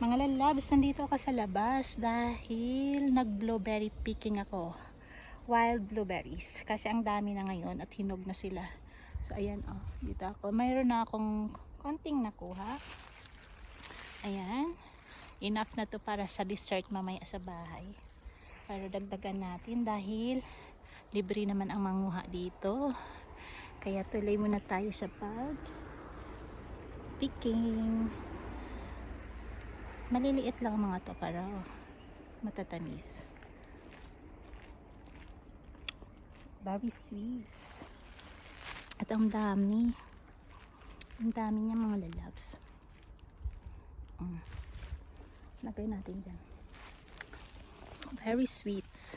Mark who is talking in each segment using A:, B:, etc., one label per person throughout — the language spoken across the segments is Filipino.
A: Mga lalabs, nandito ako sa labas dahil nag-blueberry picking ako. Wild blueberries. Kasi ang dami na ngayon at hinog na sila. So, ayan oh, dito ako. Mayroon na akong konting nakuha. Ayan. Enough na to para sa dessert mamaya sa bahay. Pero dagdagan natin dahil libre naman ang manguha dito. Kaya tuloy muna tayo sa pag picking. Maliliit lang ang mga to pero matatamis. Very sweets. At ang dami. Ang dami niya mga lalabs. Mm. Lagay natin dyan. Very sweets.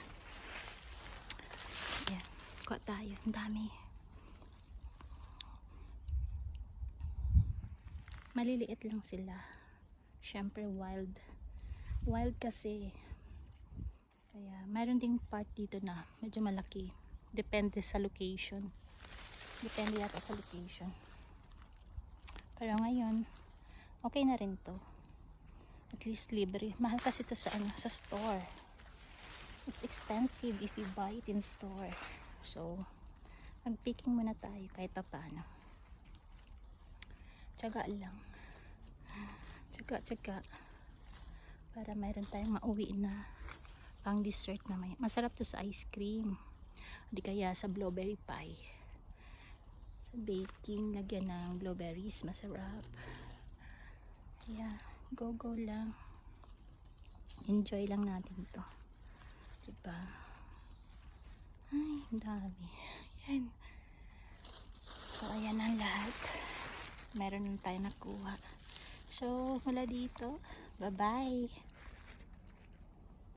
A: Yan. Kuha tayo. Ang dami. Maliliit lang sila. Siyempre wild. Wild kasi. Kaya mayroon ding part dito na medyo malaki. Depende sa location. Depende yata sa location. Pero ngayon, okay na rin to. At least libre. Mahal kasi to sa ano, sa store. It's expensive if you buy it in store. So, mag-picking muna tayo kahit pa paano. Tsaga lang. Tsaga, tsaga. Para mayroon tayong mauwi na pang dessert na may. Masarap to sa ice cream. Hindi kaya sa blueberry pie. Sa baking, lagyan ng blueberries. Masarap. Kaya, go-go lang. Enjoy lang natin to. Diba? Ay, dami. Yan. So, ayan ang lahat. Meron na tayo nakuha. So, mula dito, bye-bye.